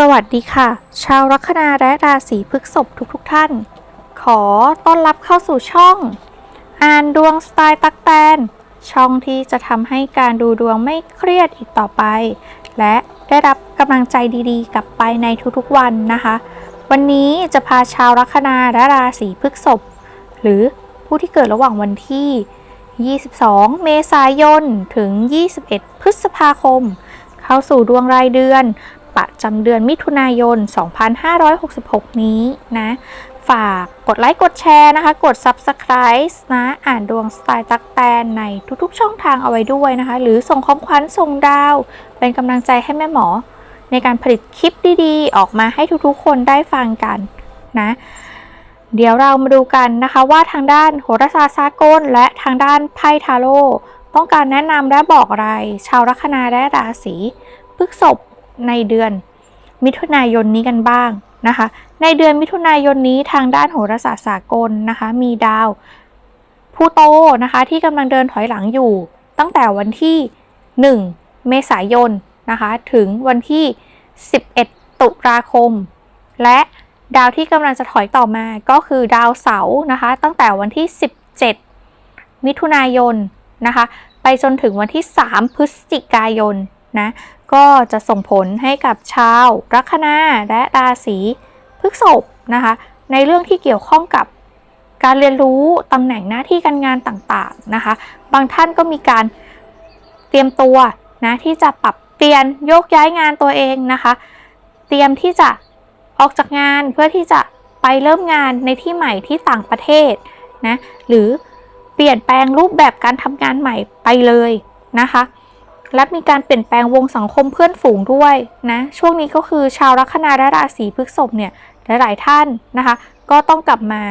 สวัสดีค่ะ ชาวลัคนาและราศีพฤษภทุกๆทท่าน ขอต้อนรับเข้าสู่ช่อง อ่านดวงสไตล์ตักแตน ช่องที่จะทำให้การดูดวงไม่เครียดอีกต่อไป และได้รับกำลังใจดีๆ กลับไปในทุกๆวันนะคะ วันนี้จะพาชาวลัคนาและราศีพฤษภหรือผู้ที่เกิดระหว่างวันที่ 22 เมษายนถึง 21 พฤษภาคม เข้าสู่ดวงรายเดือน ประจำเดือนมิถุนายน 2566 นี้นะ ฝากกดไลค์กดแชร์นะคะ กด Subscribe นะ อ่านดวงสไตล์ตักแตนในทุกๆ ช่องทางเอาไว้ด้วยนะคะ หรือส่งของขวัญส่งดาว เป็นกำลังใจให้แม่หมอ ในการผลิตคลิปดีๆ ออกมาให้ทุกๆ คนได้ฟังกันนะเดี๋ยวเรามาดูกันนะคะว่าทางด้านโหราศาสตร์สากลและทางด้านไพ่ทาโร่ต้องการแนะนำและบอกอะไร ชาวลัคนาและราศีพฤษภ ในเดือนมิถุนายนนี้กันบ้างนะคะ ในเดือนมิถุนายนนี้ทางด้านโหราศาสตร์สากลนะคะ มีดาวพูโตนะคะที่กำลังเดินถอยหลังอยู่ ตั้งแต่วันที่ 1 เมษายนนะคะถึงวันที่ 11 ตุลาคม และดาวที่กำลังจะถอยต่อมาก็คือดาวเสาร์นะคะ ตั้งแต่วันที่ 17 มิถุนายนนะคะ ไปจนถึงวันที่ 3 พฤศจิกายน นะก็จะส่งผลให้กับชาวลัคนาและราศีพฤษภนะคะ ในเรื่องที่เกี่ยวข้องกับการเรียนรู้ตำแหน่งหน้าที่การงานต่างๆนะคะ บางท่านก็มีการเตรียมตัวนะที่จะปรับเปลี่ยนโยกย้ายงานตัวเองนะคะ เตรียมที่จะออกจากงานเพื่อที่จะไปเริ่มงานในที่ใหม่ที่ต่างประเทศนะหรือเปลี่ยนแปลงรูปแบบการทำงานใหม่ไปเลยนะคะ และมีการเปลี่ยนแปลงวงสังคมเพื่อนฝูงด้วยนะช่วงนี้ก็คือชาวลัคนาและราศีพฤษภเนี่ยหลาย ๆ ท่านนะคะ ก็ต้องกลับมา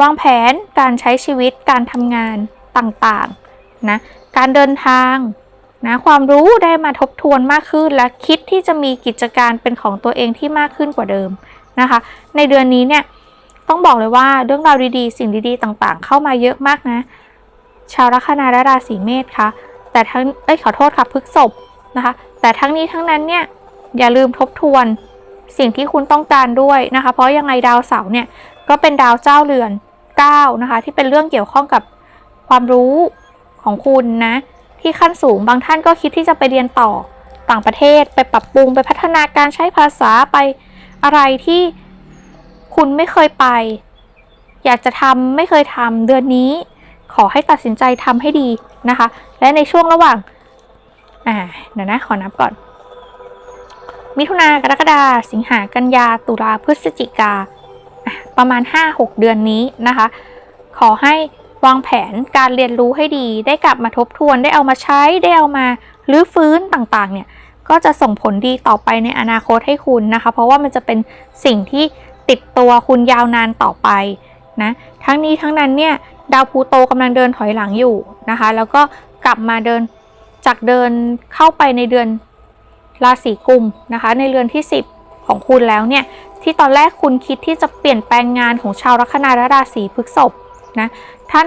วางแผนการใช้ชีวิตการทำงานต่าง ๆ นะ การเดินทางนะความรู้ได้มาทบทวนมากขึ้นและคิดที่จะมีกิจการเป็นของตัวเองที่มากขึ้นกว่าเดิมนะคะ ในเดือนนี้เนี่ยต้องบอกเลยว่าเรื่องราวดีๆ สิ่งดีๆ ต่างๆ เข้ามาเยอะมากนะ ชาวลัคนาและราศีเมษคะ แต่ทั้งเอ้ยขอโทษค่ะพฤกษภนะคะ แต่ทั้งนี้ทั้งนั้นเนี่ยอย่าลืมทบทวนสิ่งที่คุณต้องการด้วยนะคะ เพราะยังไงดาวเสาร์เนี่ยก็เป็นดาวเจ้าเรือน9นะคะ ที่เป็นเรื่องเกี่ยวข้องกับความรู้ของคุณนะที่ขั้นสูงบางท่านก็คิดที่จะไปเรียนต่อต่างประเทศ ไปปรับปรุงไปพัฒนาการใช้ภาษาไปอะไรที่คุณไม่เคยไป อยากจะทำไม่เคยทำเดือนนี้ ขอให้ตัดสินใจทำให้ดีนะคะ และในช่วงระหว่าง อ่า เดี๋ยวนะ ขอนับก่อน มิถุนากรกฎาสิงหากันยาตุลาพฤศจิกา ประมาณ 5-6 เดือนนี้นะคะ ขอให้วางแผนการเรียนรู้ให้ดี ได้กลับมาทบทวน ได้เอามาใช้ ได้เอามารื้อฟื้นต่างๆ เนี่ย ก็จะส่งผลดีต่อไปในอนาคตให้คุณนะคะ เพราะว่ามันจะเป็นสิ่งที่ติดตัวคุณยาวนานต่อไปนะ ทั้งนี้ทั้งนั้นเนี่ย ดาวพูโตกำลังเดินถอยหลังอยู่นะคะ แล้วก็กลับมาเดินจากเดินเข้าไปในเดือนราศีกุมนะคะ ในเรือนที่ 10 ของคุณแล้วเนี่ย ที่ตอนแรกคุณคิดที่จะเปลี่ยนแปลงงานของชาวลัคนาและราศีพฤษภนะท่าน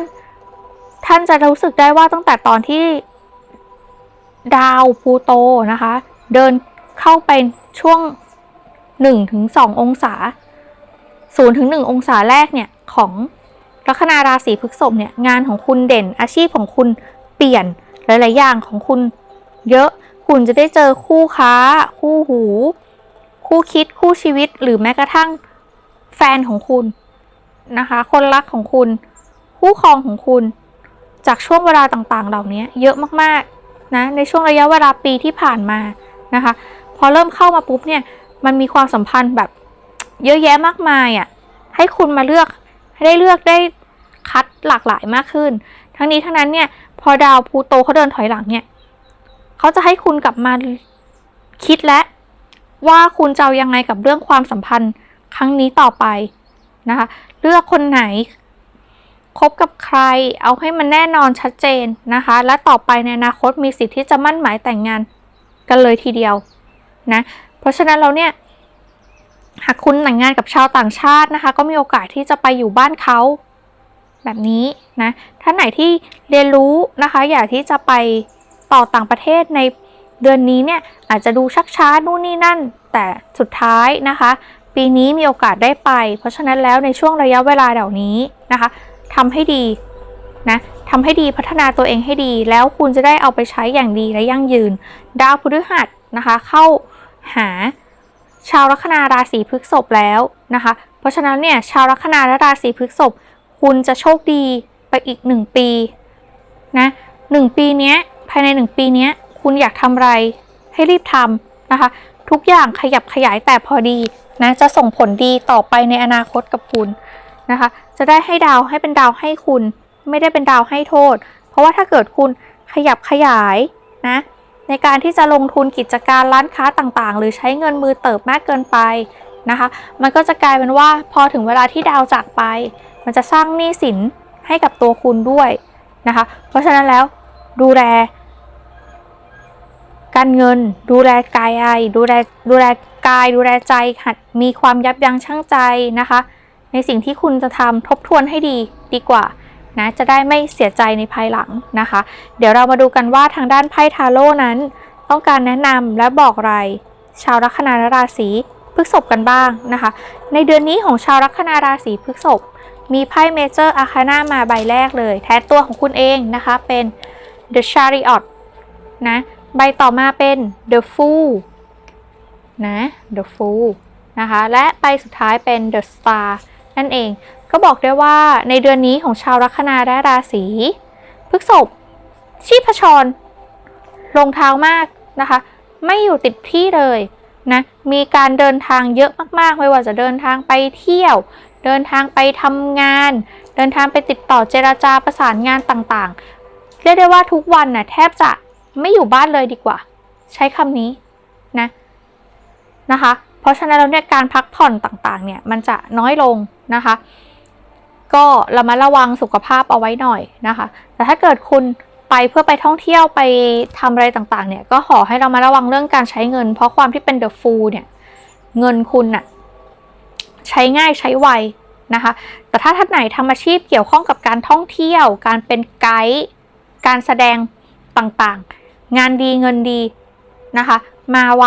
ท่านจะรู้สึกได้ว่าตั้งแต่ตอนที่ดาวพูโตนะคะ เดินเข้าไปช่วง 1-2 องศา0-1 องศาแรกเนี่ยของ ลัคนาราศีพฤษภเนี่ยงานของคุณเด่น อาชีพของคุณเปลี่ยนหลาย ๆ อย่างของคุณเยอะ คุณจะได้เจอคู่ค้า คู่หู คู่คิดคู่ชีวิต หรือแม้กระทั่งแฟนของคุณนะคะ คนรักของคุณ คู่ครองของคุณ จากช่วงเวลาต่าง ๆ เหล่านี้เยอะมาก ๆ นะ ในช่วงระยะเวลาปีที่ผ่านมานะคะ พอเริ่มเข้ามาปุ๊บเนี่ย มันมีความสัมพันธ์แบบเยอะแยะมากมายอะ่ะ ให้คุณมาเลือกให้ได้เลือกได้ คัดหลากหลายมากขึ้น ทั้งนี้ทั้งนั้นเนี่ยพอดาวพูโตเขาเดินถอยหลังเนี่ยเขาจะให้คุณกลับมาคิดและว่าคุณจะเอายังไงกับเรื่องความสัมพันธ์ครั้งนี้ต่อไปนะคะเลือกคนไหนคบกับใครเอาให้มันแน่นอนชัดเจนนะคะ และต่อไปในอนาคตมีสิทธิ์ที่จะมั่นหมายแต่งงานกันเลยทีเดียวนะเพราะฉะนั้นเราเนี่ยหากคุณแต่งงานกับชาวต่างชาตินะคะ ก็มีโอกาสที่จะไปอยู่บ้านเขา แบบนี้นะท่านไหนที่เรียนรู้นะคะ อยากที่จะไปต่อต่างประเทศในเดือนนี้เนี่ยอาจจะดูชักช้านู่นนี่นั่น แต่สุดท้ายนะคะ ปีนี้มีโอกาสได้ไป เพราะฉะนั้นแล้วในช่วงระยะเวลาเหล่านี้นะคะทำให้ดีนะทำให้ดีพัฒนาตัวเองให้ดี แล้วคุณจะได้เอาไปใช้อย่างดีและยั่งยืน ดาวพฤหัสนะคะ เข้าหาชาวลัคนาราศีพฤษภแล้วนะคะ เพราะฉะนั้นเนี่ยชาวลัคนาและราศีพฤษภ คุณจะโชคดีไปอีกหนึ่งปีนะหนึ่งปีเนี้ยภายในหนึ่งปีเนี้ยคุณอยากทำอะไรให้รีบทำนะคะ ทุกอย่างขยับขยายแต่พอดีนะจะส่งผลดีต่อไปในอนาคตกับคุณนะคะ จะได้ให้ดาวให้เป็นดาวให้คุณ ไม่ได้เป็นดาวให้โทษ เพราะว่าถ้าเกิดคุณขยับขยายนะในการที่จะลงทุนกิจการร้านค้าต่างๆ หรือใช้เงินมือเติบมากเกินไปนะคะ มันก็จะกลายเป็นว่าพอถึงเวลาที่ดาวจากไป มันจะสร้างหนี้สินให้กับตัวคุณด้วยนะคะ เพราะฉะนั้นแล้วดูแล การเงิน ดูแลกายไอดูแลดูแลกาย ดูแลใจหัดมีความยับยั้งชั่งใจนะคะ ในสิ่งที่คุณจะทำทบทวนให้ดีดีกว่านะจะได้ไม่เสียใจในภายหลังนะคะ เดี๋ยวเรามาดูกันว่าทางด้านไพ่ทาโร่นั้น ต้องการแนะนำและบอกอะไร ชาวลัคนาราศีพฤษภกันบ้างนะคะ ในเดือนนี้ของชาวลัคนาราศีพฤษภ มีไพ่เมเจอร์อาคานามาใบแรกเลย แทนตัวของคุณเองนะคะ เป็น The Chariot นะ ใบต่อมาเป็น The Fool นะ The Fool นะคะ และใบสุดท้ายเป็น The Star นั่นเอง ก็บอกได้ว่าในเดือนนี้ของชาวลัคนาและราศีพฤษภชีพจรลงเท้ามากนะคะ ไม่อยู่ติดที่เลยนะ มีการเดินทางเยอะมากๆ ไม่ว่าจะเดินทางไปเที่ยว เดินทางไปทำงาน เดินทางไปติดต่อเจราจาประสานงานต่างๆ เรียกได้ว่าทุกวันน่ะแทบจะไม่อยู่บ้านเลยดีกว่า ใช้คำนี้นะนะคะ เพราะฉะนั้นแล้วเนี่ยการพักผ่อนต่างๆ เนี่ยมันจะน้อยลงนะคะ ก็เรามาระวังสุขภาพเอาไว้หน่อยนะคะ แต่ถ้าเกิดคุณไปเพื่อไปท่องเที่ยวไปทำอะไรต่างๆ เนี่ยก็ขอให้เรามาระวังเรื่องการใช้เงิน เพราะความที่เป็นเดอะฟูลเนี่ย เงินคุณน่ะ ใช้ง่ายใช้ไวนะคะ แต่ถ้าท่านไหนทำอาชีพเกี่ยวข้องกับการท่องเที่ยว การเป็นไกด์การแสดงต่างๆ งานดีเงินดีนะคะ มาไว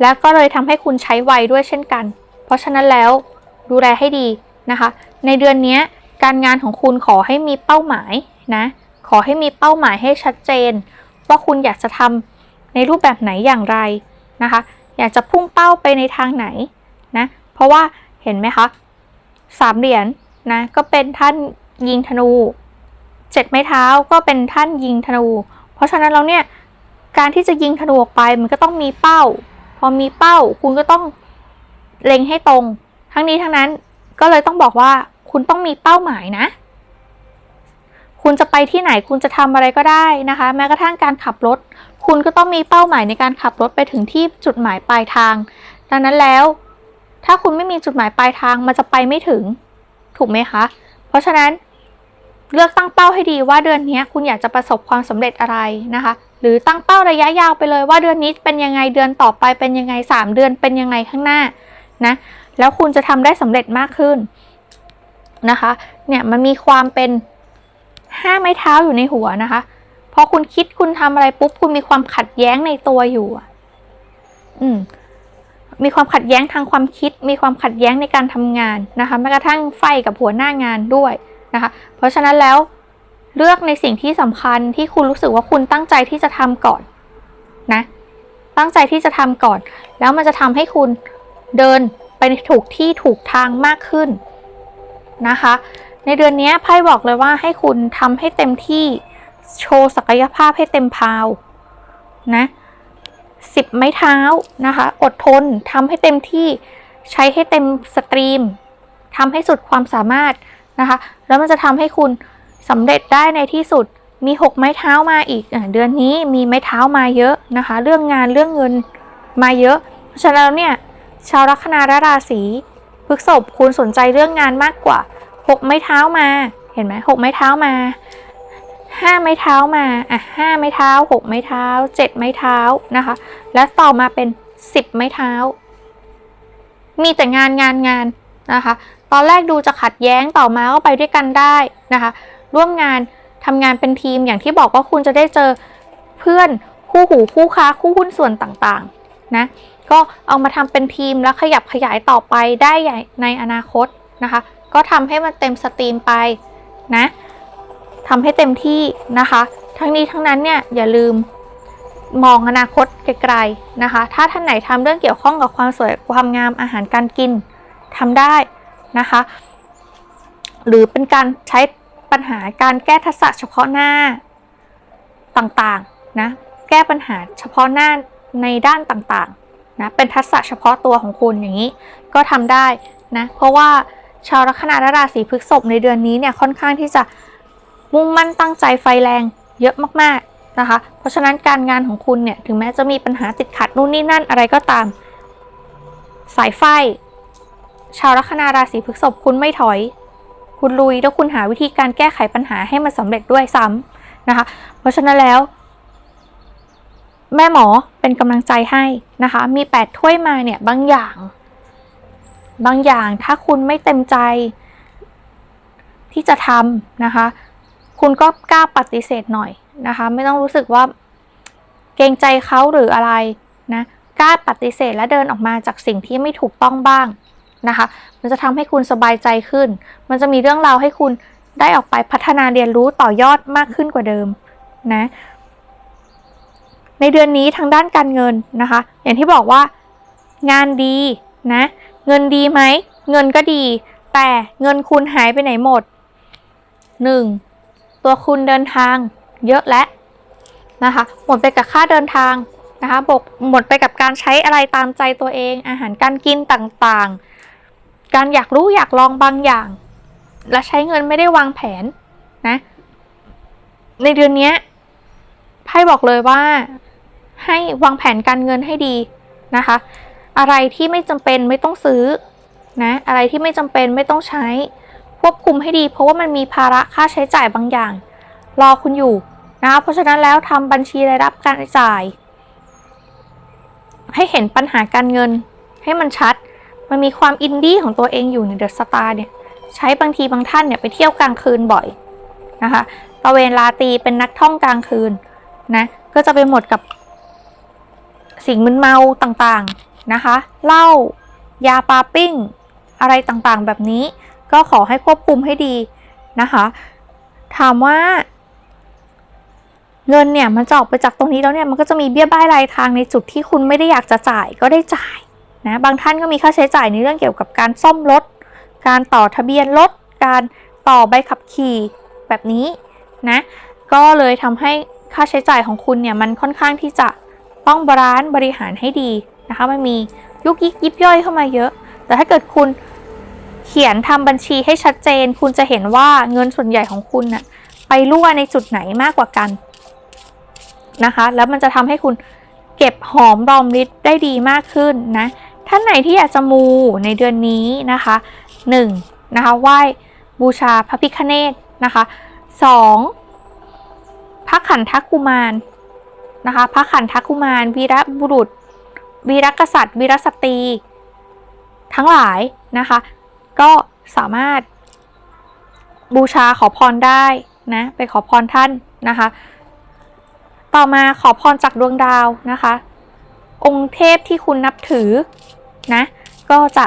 แล้วก็เลยทำให้คุณใช้ไวด้วยเช่นกัน เพราะฉะนั้นแล้วดูแลให้ดีนะคะ ในเดือนนี้การงานของคุณขอให้มีเป้าหมายนะ ขอให้มีเป้าหมายให้ชัดเจน ว่าคุณอยากจะทำในรูปแบบไหนอย่างไรนะคะ อยากจะพุ่งเป้าไปในทางไหน นะ เพราะว่าเห็นไหมคะสามเหรียญนนะก็เป็นท่านยิงธนูเจ็ดไม้เท้าก็เป็นท่านยิงธนู เพราะฉะนั้นเราเนี่ยการที่จะยิงธนูออกไปมันก็ต้องมีเป้า พอมีเป้าคุณก็ต้องเล็งให้ตรง ทั้งนี้ทั้งนั้นก็เลยต้องบอกว่าคุณต้องมีเป้าหมายนะ คุณจะไปที่ไหนคุณจะทำอะไรก็ได้นะคะ แม้กระทั่งการขับรถ คุณก็ต้องมีเป้าหมายในการขับรถไปถึงที่จุดหมายปลายทาง ดังนั้นแล้ว ถ้าคุณไม่มีจุดหมายปลายทางมันจะไปไม่ถึง ถูกไหมคะ เพราะฉะนั้นเลือกตั้งเป้าให้ดีว่าเดือนนี้คุณอยากจะประสบความสำเร็จอะไรนะคะ หรือตั้งเป้าระยะยาวไปเลยว่าเดือนนี้เป็นยังไงเดือนต่อไปเป็นยังไงสามเดือนเป็นยังไงข้างหน้านะแล้วคุณจะทำได้สำเร็จมากขึ้นนะคะเนี่ยมันมีความเป็นห้าไม้เท้าอยู่ในหัวนะคะพอคุณคิดคุณทำอะไรปุ๊บคุณมีความขัดแย้งในตัวอยู่อะอืม มีความขัดแย้งทางความคิด มีความขัดแย้งในการทำงานนะคะแม้กระทั่งไฟกับหัวหน้างานด้วยนะคะเพราะฉะนั้นแล้วเลือกในสิ่งที่สำคัญที่คุณรู้สึกว่าคุณตั้งใจที่จะทำก่อนนะตั้งใจที่จะทำก่อน แล้วมันจะทำให้คุณเดินไปถูกที่ถูกทางมากขึ้นนะคะ ในเดือนนี้ไพ่บอกเลยว่าให้คุณทำให้เต็มที่โชว์ศักยภาพให้เต็มพาวนะ สิบไม้เท้านะคะ อดทนทำให้เต็มที่ใช้ให้เต็มสตรีมทำให้สุดความสามารถนะคะ แล้วมันจะทำให้คุณสำเร็จได้ในที่สุดมีหกไม้เท้ามาอีกเดือนนี้มีไม้เท้ามาเยอะนะคะ เรื่องงานเรื่องเงินมาเยอะเพราะฉะนั้นเนี่ยชาวลัคนาราศีพฤษภคุณสนใจเรื่องงานมากกว่าหกไม้เท้ามาเห็นไหมหกไม้เท้ามา ห้าไม้เท้ามาอะห้าไม้เท้าหกไม้เท้าเจ็ดไม้เท้านะคะ และต่อมาเป็นสิบไม้เท้า มีแต่งานงานงานนะคะ ตอนแรกดูจะขัดแย้งต่อมาก็ไปด้วยกันได้นะคะ ร่วมงานทำงานเป็นทีมอย่างที่บอกว่าคุณจะได้เจอเพื่อนคู่หูคู่ค้าคู่หุ้นส่วนต่างๆนะก็เอามาทำเป็นทีมแล้วขยับขยายต่อไปได้ใหญ่ในอนาคตนะคะ ก็ทำให้มันเต็มสตรีมไปนะ ทำให้เต็มที่นะคะ ทั้งนี้ทั้งนั้นเนี่ยอย่าลืมมองอนาคตไกลๆนะคะ ถ้าท่านไหนทำเรื่องเกี่ยวข้องกับความสวยความงามอาหารการกินทำได้นะคะ หรือเป็นการใช้ปัญหาการแก้ทักษะเฉพาะหน้าต่างๆนะแก้ปัญหาเฉพาะหน้าในด้านต่างๆนะเป็นทักษะเฉพาะตัวของคุณอย่างนี้ก็ทำได้นะเพราะว่าชาวลัคนาราศีพฤษภในเดือนนี้เนี่ยค่อนข้างที่จะ มุ่งมั่นตั้งใจไฟแรงเยอะมากๆนะคะ เพราะฉะนั้นการงานของคุณเนี่ยถึงแม้จะมีปัญหาติดขัดนู่นนี่นั่นอะไรก็ตาม สายไฟ ชาวลัคนาราศีพฤษภคุณไม่ถอย คุณลุยแล้วคุณหาวิธีการแก้ไขปัญหาให้มันสำเร็จด้วยซ้ำนะคะ เพราะฉะนั้นแล้ว แม่หมอเป็นกำลังใจให้นะคะ มี 8 ถ้วยมาเนี่ยบางอย่าง บางอย่างถ้าคุณไม่เต็มใจที่จะทำนะคะ คุณก็กล้าปฏิเสธหน่อยนะคะ ไม่ต้องรู้สึกว่าเกรงใจเขาหรืออะไรนะกล้าปฏิเสธและเดินออกมาจากสิ่งที่ไม่ถูกต้องบ้างนะคะ มันจะทำให้คุณสบายใจขึ้น มันจะมีเรื่องราวให้คุณได้ออกไปพัฒนาเรียนรู้ต่อยอดมากขึ้นกว่าเดิมนะ ในเดือนนี้ทางด้านการเงินนะคะ อย่างที่บอกว่างานดีนะ เงินดีไหม เงินก็ดี แต่เงินคุณหายไปไหนหมด 1. ตัวคุณเดินทางเยอะและนะคะ หมดไปกับค่าเดินทางนะคะบกหมดไปกับการใช้อะไรตามใจตัวเอง อาหารการกินต่างๆ การอยากรู้อยากลองบางอย่าง และใช้เงินไม่ได้วางแผนนะ ในเดือนนี้ไพ่บอกเลยว่าให้วางแผนการเงินให้ดีนะคะ อะไรที่ไม่จำเป็นไม่ต้องซื้อนะ อะไรที่ไม่จำเป็นไม่ต้องใช้ ควบคุมให้ดี เพราะว่ามันมีภาระค่าใช้จ่ายบางอย่าง รอคุณอยู่นะคะเพราะฉะนั้นแล้วทำบัญชีรายรับการจ่าย ให้เห็นปัญหาการเงิน ให้มันชัด มันมีความอินดี้ของตัวเองอยู่ในเดอะสตาร์เนี่ยใช้บางทีบางท่านเนี่ยไปเที่ยวกลางคืนบ่อยนะคะตะเวนลาตีเป็นนักท่องกลางคืนนะก็จะไปหมดกับสิ่งมึนเมาต่างๆนะคะเหล้ายาปาปิ้ง อะไรต่างๆแบบนี้ ก็ขอให้ควบคุมให้ดีนะคะ ถามว่า เงินเนี่ยมันจะออกไปจากตรงนี้แล้วเนี่ยมันก็จะมีเบี้ยบ้ายรายทางในจุดที่คุณไม่ได้อยากจะจ่ายก็ได้จ่ายนะบางท่านก็มีค่าใช้จ่ายในเรื่องเกี่ยวกับการซ่อมรถ การต่อทะเบียนรถ การต่อใบขับขี่แบบนี้นะ ก็เลยทำให้ค่าใช้จ่ายของคุณเนี่ยมันค่อนข้างที่จะต้องบาลานซ์บริหารให้ดีนะคะ มันมียุกยิกยิบย่อยเข้ามาเยอะ แต่ถ้าเกิดคุณ เขียนทำบัญชีให้ชัดเจน คุณจะเห็นว่าเงินส่วนใหญ่ของคุณน่ะไปรั่วในจุดไหนมากกว่ากันนะคะ แล้วมันจะทำให้คุณเก็บหอมรอมริบได้ดีมากขึ้นนะ ท่านไหนที่อยากจะมูในเดือนนี้นะคะ1นะคะไหว้บูชาพระพิฆเนศนะคะ 2. พระขันทกุมารนะคะ พระขันทกุมารวีรบุรุษ วีรกษัตริย์วีรสตรี ทั้งหลายนะคะ ก็สามารถบูชาขอพรได้นะไปขอพรท่านนะคะ ต่อมาขอพรจากดวงดาวนะคะ องค์เทพที่คุณนับถือนะก็จะ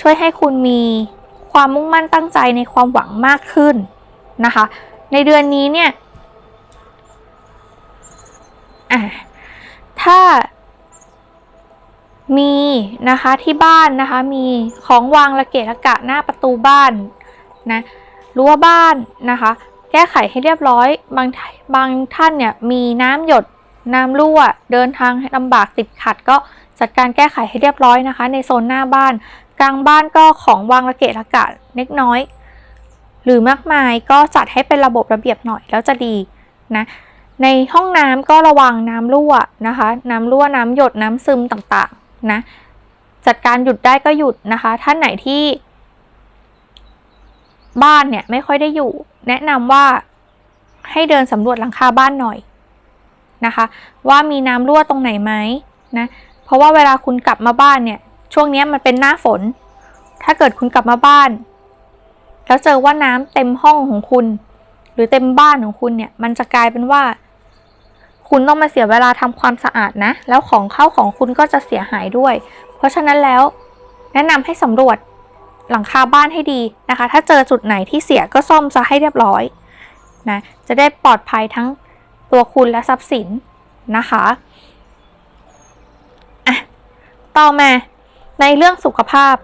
ช่วยให้คุณมีความมุ่งมั่นตั้งใจในความหวังมากขึ้นนะคะ ในเดือนนี้เนี่ยอะถ้า มีนะคะที่บ้านนะคะมีของวางระเกะระกะหน้าประตูบ้านนะรั้วบ้านนะคะ แก้ไขให้เรียบร้อยบางบางท่านเนี่ยมีน้ำหยดน้ำรั่ว เดินทางลำบากติดขัด ก็จัดการแก้ไขให้เรียบร้อยนะคะ ในโซนหน้าบ้าน กลางบ้านก็ของวางระเกะระกะเล็กน้อย หรือมากมายก็จัดให้เป็นระบบระเบียบหน่อยแล้วจะดีนะในห้องน้ำก็ระวังน้ำรั่วนะคะ น้ำรั่วน้ำหยดน้ำซึมต่าง นะจัดการหยุดได้ก็หยุดนะคะ ท่านไหนที่บ้านเนี่ยไม่ค่อยได้อยู่ แนะนำว่าให้เดินสำรวจหลังคาบ้านหน่อยนะคะ ว่ามีน้ำรั่วตรงไหนไหมนะเพราะว่าเวลาคุณกลับมาบ้านเนี่ย ช่วงนี้มันเป็นหน้าฝน ถ้าเกิดคุณกลับมาบ้าน แล้วเจอว่าน้ำเต็มห้องของคุณ หรือเต็มบ้านของคุณเนี่ย มันจะกลายเป็นว่า คุณต้องมาเสียเวลาทำความสะอาดนะ แล้วของเข้าของคุณก็จะเสียหายด้วย เพราะฉะนั้นแล้ว แนะนำให้สำรวจหลังคาบ้านให้ดีนะคะ ถ้าเจอจุดไหนที่เสียก็ซ่อมซะให้เรียบร้อยนะจะได้ปลอดภัยทั้งตัวคุณและทรัพย์สินนะคะอะต่อมาในเรื่องสุขภาพ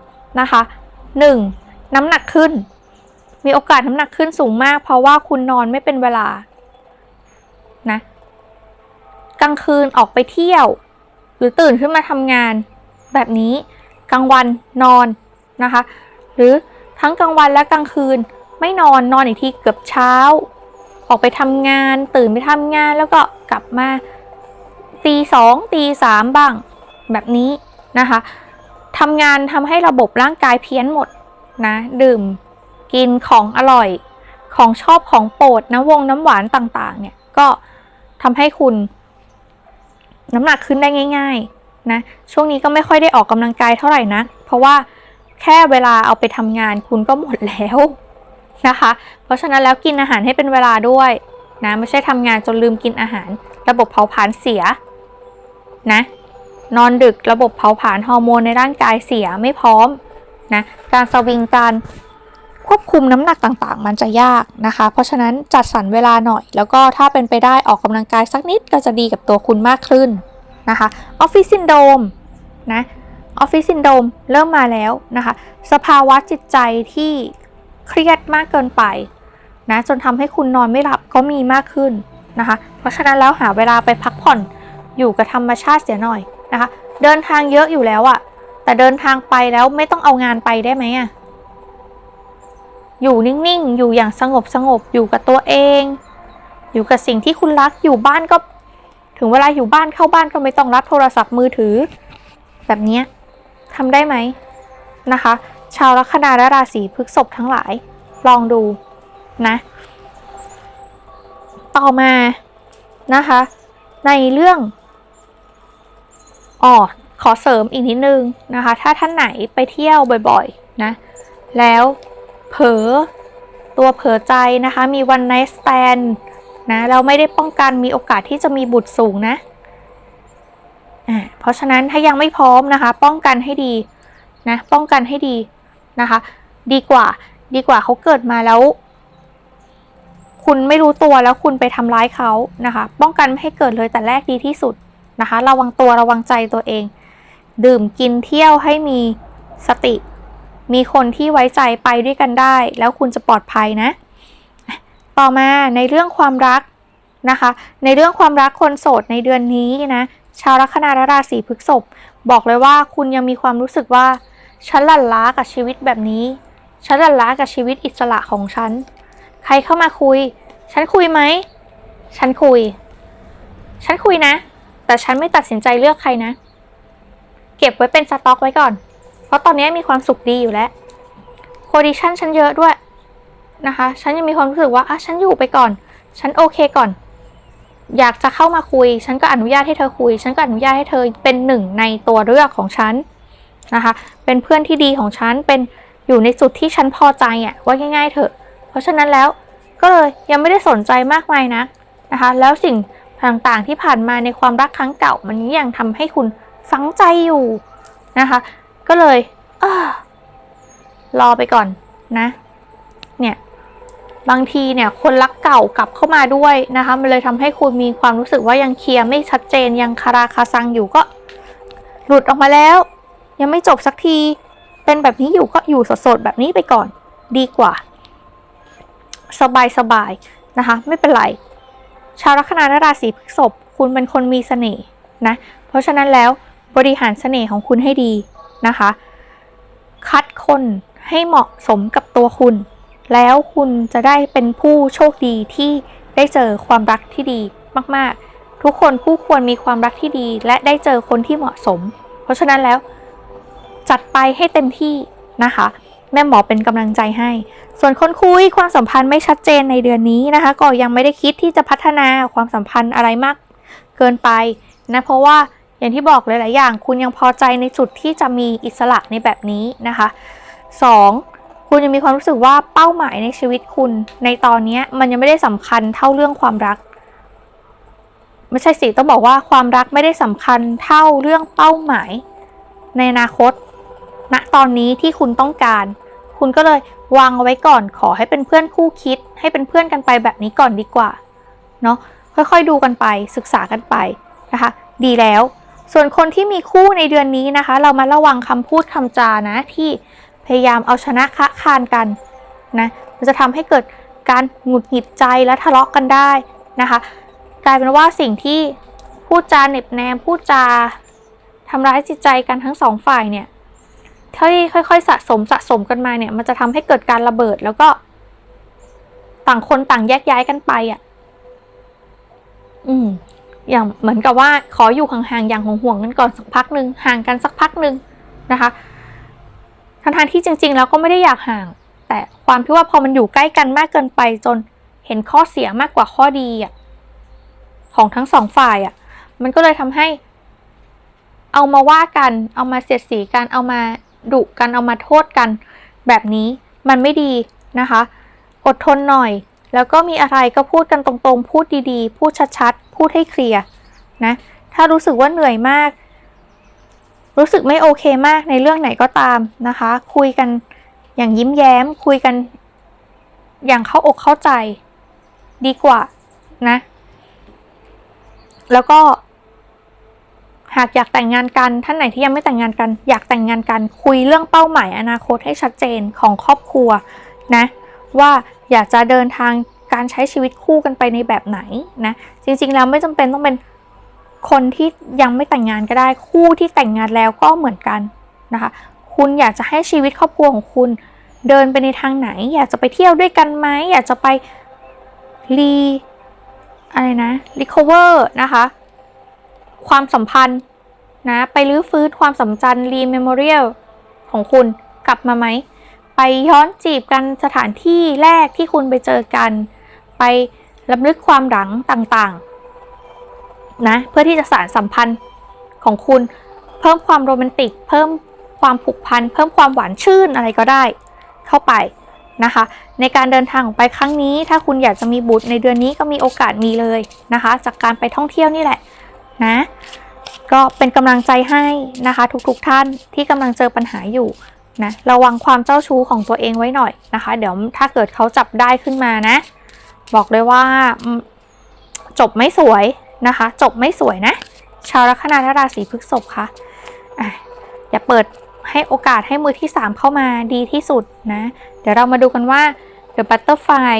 นะคะ 1. น้ำหนักขึ้น มีโอกาสน้ำหนักขึ้นสูงมาก เพราะว่าคุณนอนไม่เป็นเวลานะ กลางคืนออกไปเที่ยว หรือตื่นขึ้นมาทำงาน แบบนี้กลางวันนอนนะคะ หรือทั้งกลางวันและกลางคืนไม่นอนนอนอีกทีเกือบเช้า ออกไปทำงาน ตื่นไปทำงานแล้วก็กลับมาตีสองตีสามบ้าง แบบนี้นะคะทำงานทำให้ระบบร่างกายเพี้ยนหมดนะดื่มกินของอร่อยของชอบของโปรดน้ำวงน้ำหวานต่างๆเนี่ยก็ทำให้คุณ น้ำหนักขึ้นได้ง่าย ๆ นะ ช่วงนี้ก็ไม่ค่อยได้ออกกำลังกายเท่าไหร่นะ เพราะว่าแค่เวลาเอาไปทำงานคุณก็หมดแล้วนะคะ เพราะฉะนั้นแล้วกินอาหารให้เป็นเวลาด้วยนะ ไม่ใช่ทำงานจนลืมกินอาหาร ระบบเผาผลาญเสียนะนอนดึกระบบเผาผลาญฮอร์โมนในร่างกายเสียไม่พร้อมนะการสวิงการ ควบคุมน้ำหนักต่างๆ มันจะยากนะคะ เพราะฉะนั้นจัดสรรเวลาหน่อย แล้วก็ถ้าเป็นไปได้ออกกำลังกายสักนิดก็จะดีกับตัวคุณมากขึ้นนะคะออฟฟิศซินโดมนะออฟฟิศซินโดมเริ่มมาแล้วนะคะ สภาวะจิตใจที่เครียดมากเกินไปนะจนทำให้คุณนอนไม่หลับก็มีมากขึ้นนะคะ เพราะฉะนั้นแล้วหาเวลาไปพักผ่อนอยู่กับธรรมชาติเสียหน่อยนะคะ เดินทางเยอะอยู่แล้วอะแต่เดินทางไปแล้วไม่ต้องเอางานไปได้ไหมอะ อยู่นิ่งๆ อยู่อย่างสงบสงบอยู่กับตัวเอง อยู่กับสิ่งที่คุณรักอยู่บ้านก็ ถึงเวลาอยู่บ้านเข้าบ้านก็ไม่ต้องรับโทรศัพท์มือถือ แบบนี้ทำได้ไหมนะคะ ชาวลัคนาและราศีพฤษภทั้งหลาย ลองดูนะ ต่อมานะคะ ในเรื่องอ๋อขอเสริมอีกนิดนึงนะคะ ถ้าท่านไหนไปเที่ยวบ่อย ๆ นะ แล้ว เผลอตัวเผลอใจนะคะ มีวันไนท์สแตนนะเราไม่ได้ป้องกันมีโอกาสที่จะมีบุตรสูงนะอ่าเพราะฉะนั้นถ้ายังไม่พร้อมนะคะ ป้องกันให้ดีนะป้องกันให้ดีนะคะ ดีกว่า ดีกว่าเขาเกิดมาแล้ว คุณไม่รู้ตัวแล้วคุณไปทำร้ายเขานะคะ ป้องกันไม่ให้เกิดเลยแต่แรกดีที่สุดนะคะ ระวังตัวระวังใจตัวเอง ดื่มกินเที่ยวให้มีสติ มีคนที่ไว้ใจไปด้วยกันได้ แล้วคุณจะปลอดภัยนะ ต่อมาในเรื่องความรักนะคะ ในเรื่องความรักคนโสดในเดือนนี้นะ ชาวลัคนาราศีพฤษภบอกเลยว่าคุณยังมีความรู้สึกว่า ฉันหลั่นล้ากับชีวิตแบบนี้ ฉันหลั่นล้ากับชีวิตอิสระของฉัน ใครเข้ามาคุย ฉันคุยไหม ฉันคุย ฉันคุยนะ แต่ฉันไม่ตัดสินใจเลือกใครนะ เก็บไว้เป็นสต็อกไว้ก่อน ราะตอนนี้มีความสุขดีอยู่แล้วโคดิชันฉันเยอะด้วยนะคะ ฉันยังมีความรู้สึกว่าอะฉันอยู่ไปก่อน ฉันโอเคก่อน อยากจะเข้ามาคุย ฉันก็อนุญาตให้เธอคุย ฉันก็อนุญาตให้เธอเป็นหนึ่งในตัวเลือกของฉันนะคะ เป็นเพื่อนที่ดีของฉัน เป็นอยู่ในจุดที่ฉันพอใจอะว่าง่าย ๆ เถอะ เพราะฉะนั้นแล้วก็เลยยังไม่ได้สนใจมากมายนะนะคะ แล้วสิ่งต่างๆที่ผ่านมาในความรักครั้งเก่า มันยังทำให้คุณฝังใจอยู่นะคะ ก็เลยเออรอไปก่อนนะ เนี่ย บางทีเนี่ย คนรักเก่ากลับเข้ามาด้วยนะคะ มันเลยทำให้คุณมีความรู้สึกว่ายังเคลียร์ไม่ชัดเจนยังคาราคาซังอยู่ก็ หลุดออกมาแล้ว ยังไม่จบสักที เป็นแบบนี้อยู่ก็อยู่สดๆแบบนี้ไปก่อน ดีกว่า สบายสบายๆนะคะ ไม่เป็นไร ชาวลัคนาราศีพฤษภคุณเป็นคนมีเสน่ห์นะ เพราะฉะนั้นแล้วบริหารเสน่ห์ของคุณให้ดี นะคะ คัดคนให้เหมาะสมกับตัวคุณ แล้วคุณจะได้เป็นผู้โชคดีที่ได้เจอความรักที่ดีมาก ๆ ทุกคนคู่ควรมีความรักที่ดี และได้เจอคนที่เหมาะสม เพราะฉะนั้นแล้วจัดไปให้เต็มที่นะคะ แม่หมอเป็นกำลังใจให้ ส่วนคนคุยความสัมพันธ์ไม่ชัดเจนในเดือนนี้นะคะ ก็ยังไม่ได้คิดที่จะพัฒนาความสัมพันธ์อะไรมาก เกินไปนะเพราะว่า อย่างที่บอกหลาย ๆ อย่าง คุณยังพอใจในจุดที่จะมีอิสระในแบบนี้นะคะ 2. คุณยังมีความรู้สึกว่าเป้าหมายในชีวิตคุณ ในตอนนี้มันยังไม่ได้สำคัญเท่าเรื่องความรัก ไม่ใช่สิต้องบอกว่าความรักไม่ได้สำคัญเท่าเรื่องเป้าหมาย ในอนาคตณตอนนี้ที่คุณต้องการ คุณก็เลยวางเอาไว้ก่อนขอให้เป็นเพื่อนคู่คิด ให้เป็นเพื่อนกันไปแบบนี้ก่อนดีกว่าเนาะค่อยๆดูกันไปศึกษากันไปนะคะ ดีแล้ว ส่วนคนที่มีคู่ในเดือนนี้นะคะ เรามาระวังคำพูดคำจานะที่พยายามเอาชนะคะคานกันนะมันจะทำให้เกิดการหงุดหงิดใจและทะเลาะกันได้นะคะ กลายเป็นว่าสิ่งที่พูดจาเหน็บแนมพูดจาทำร้ายจิตใจกันทั้งสองฝ่ายเนี่ยที่ค่อยๆ สะสมสะสมกันมาเนี่ย มันจะทำให้เกิดการระเบิดแล้วก็ ต่างคนต่างแยกย้ายกันไปอะ อืม อย่างเหมือนกับว่าขออยู่ห่างๆอย่างห่วงๆกันก่อนสักพักหนึ่งห่างกันสักพักหนึ่งนะคะทั้งที่จริง ๆ แล้วก็ไม่ได้อยากห่าง แต่ความที่ว่าพอมันอยู่ใกล้กันมากเกินไปจนเห็นข้อเสียมากกว่าข้อดีอะของทั้งสองฝ่ายอะ มันก็เลยทำให้ เอามาว่ากัน เอามาเสียดสีกัน เอามาดุกันเอามาโทษกัน แบบนี้มันไม่ดีนะคะ อดทนหน่อย แล้วก็มีอะไรก็พูดกันตรงๆ พูดดีๆ พูดชัดๆ พูดให้เคลียร์นะ ถ้ารู้สึกว่าเหนื่อยมาก รู้สึกไม่โอเคมากในเรื่องไหนก็ตามนะคะ คุยกันอย่างยิ้มแย้ม คุยกัน อย่างเข้าอกเข้าใจ ดีกว่านะ แล้วก็ หากอยากแต่งงานกันท่านไหนที่ยังไม่แต่งงานกัน อยากแต่งงานกัน คุยเรื่องเป้าหมายอนาคตให้ชัดเจนของครอบครัวนะ ว่าอยากจะเดินทาง การใช้ชีวิตคู่กันไปในแบบไหนนะ จริงๆแล้วไม่จำเป็นต้องเป็นคนที่ยังไม่แต่งงานก็ได้คู่ที่แต่งงานแล้วก็เหมือนกันนะคะ คุณอยากจะให้ชีวิตครอบครัวของคุณเดินไปในทางไหน อยากจะไปเที่ยวด้วยกันไหมอยากจะไปรีอะไรนะ recover นะคะ ความสัมพันธ์นะไปรื้อฟื้นความสัมพันธ์ rememorial ของคุณกลับมาไหม ไปย้อนจีบกันสถานที่แรกที่คุณไปเจอกัน ไปลำลึกความหลังต่างๆนะเพื่อที่จะสานสัมพันธ์ของคุณ เพิ่มความโรแมนติก เพิ่มความผูกพัน เพิ่มความหวานชื่นอะไรก็ได้ เข้าไปนะคะ ในการเดินทางออกไปครั้งนี้ ถ้าคุณอยากจะมีบุตรในเดือนนี้ก็มีโอกาสมีเลยนะคะ จากการไปท่องเที่ยวนี่แหละนะก็เป็นกำลังใจให้นะคะ ทุกๆทท่านที่กำลังเจอปัญหาอยู่นะระวังความเจ้าชู้ของตัวเองไว้หน่อยนะคะ เดี๋ยวถ้าเกิดเขาจับได้ขึ้นมานะ บอกเลยว่าจบไม่สวยนะคะ จบไม่สวยนะ ชาวลัคนาราศีพฤษภค่ะอะอย่าเปิดให้โอกาสให้มือที่ 3 เข้ามาดีที่สุดนะ เดี๋ยวเรามาดูกันว่า The Butterfly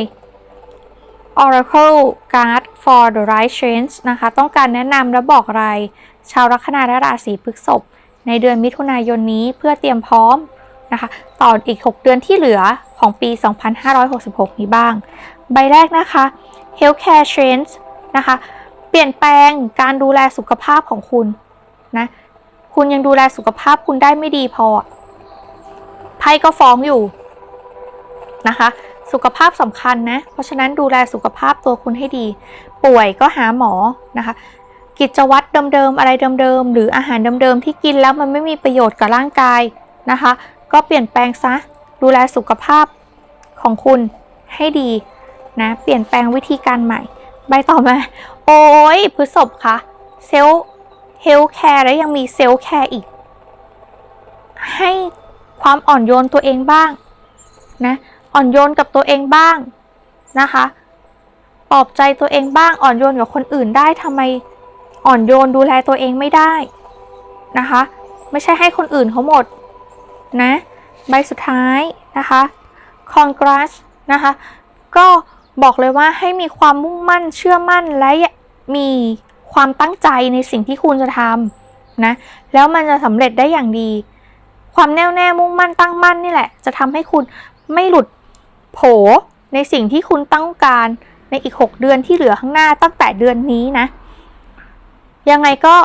Oracle Card for the Right Change นะคะ ต้องการแนะนำและบอกอะไร ชาวลัคนาราศีพฤษภในเดือนมิถุนายนนี้เพื่อเตรียมพร้อมนะคะ ต่ออีก 6 เดือนที่เหลือของปี 2566 นี้บ้าง ใบแรกนะคะ Healthcare Trends นะคะ เปลี่ยนแปลงการดูแลสุขภาพของคุณนะ คุณยังดูแลสุขภาพคุณได้ไม่ดีพอ ไพ่ก็ฟ้องอยู่นะคะ สุขภาพสำคัญนะ เพราะฉะนั้นดูแลสุขภาพตัวคุณให้ดี ป่วยก็หาหมอนะคะ กิจวัตรเดิมๆอะไรเดิมๆหรืออาหารเดิมๆที่กินแล้วมันไม่มีประโยชน์กับร่างกายนะคะ ก็เปลี่ยนแปลงซะ ดูแลสุขภาพของคุณให้ดี นะเปลี่ยนแปลงวิธีการใหม่ ใบต่อมา โอ้ยพฤษภคะเซลเฮลแคร์แล้วยังมีเซลแคร์อีก ให้ความอ่อนโยนตัวเองบ้างนะอ่อนโยนกับตัวเองบ้างนะคะปลอบใจตัวเองบ้างอ่อนโยนกับคนอื่นได้ทำไมอ่อนโยนดูแลตัวเองไม่ได้นะคะ ไม่ใช่ให้คนอื่นเขาหมดนะ ใบสุดท้ายนะคะ Congress นะคะ ก็ บอกเลยว่าให้มีความมุ่งมั่นเชื่อมั่นและมีความตั้งใจในสิ่งที่คุณจะทำนะ แล้วมันจะสำเร็จได้อย่างดี ความแน่วแน่มุ่งมั่นตั้งมั่นนี่แหละ จะทำให้คุณไม่หลุดโผในสิ่งที่คุณต้องการในอีก 6 เดือนที่เหลือข้างหน้าตั้งแต่เดือนนี้นะ ยังไงก็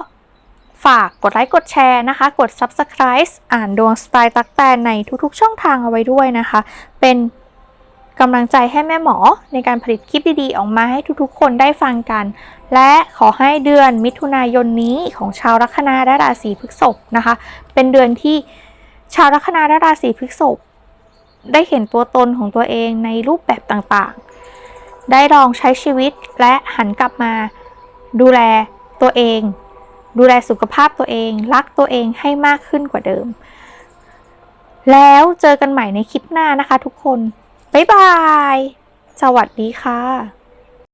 ฝากกดไลค์กดแชร์นะคะ กด Subscribe อ่านดวงสไตล์ตักแตนในทุกๆ ช่องทางเอาไว้ด้วยนะคะ เป็น กำลังใจให้แม่หมอในการผลิตคลิปดีๆ ออกมาให้ทุกๆ คนได้ฟังกัน และขอให้เดือนมิถุนายนนี้ของชาวลัคนาและราศีพฤษภนะคะ เป็นเดือนที่ชาวลัคนาและราศีพฤษภได้เห็นตัวตนของตัวเองในรูปแบบต่างๆ ได้ลองใช้ชีวิตและหันกลับมาดูแลตัวเอง ดูแลสุขภาพตัวเอง รักตัวเองให้มากขึ้นกว่าเดิม แล้วเจอกันใหม่ในคลิปหน้านะคะทุกคน บ๊ายบาย สวัสดีค่ะ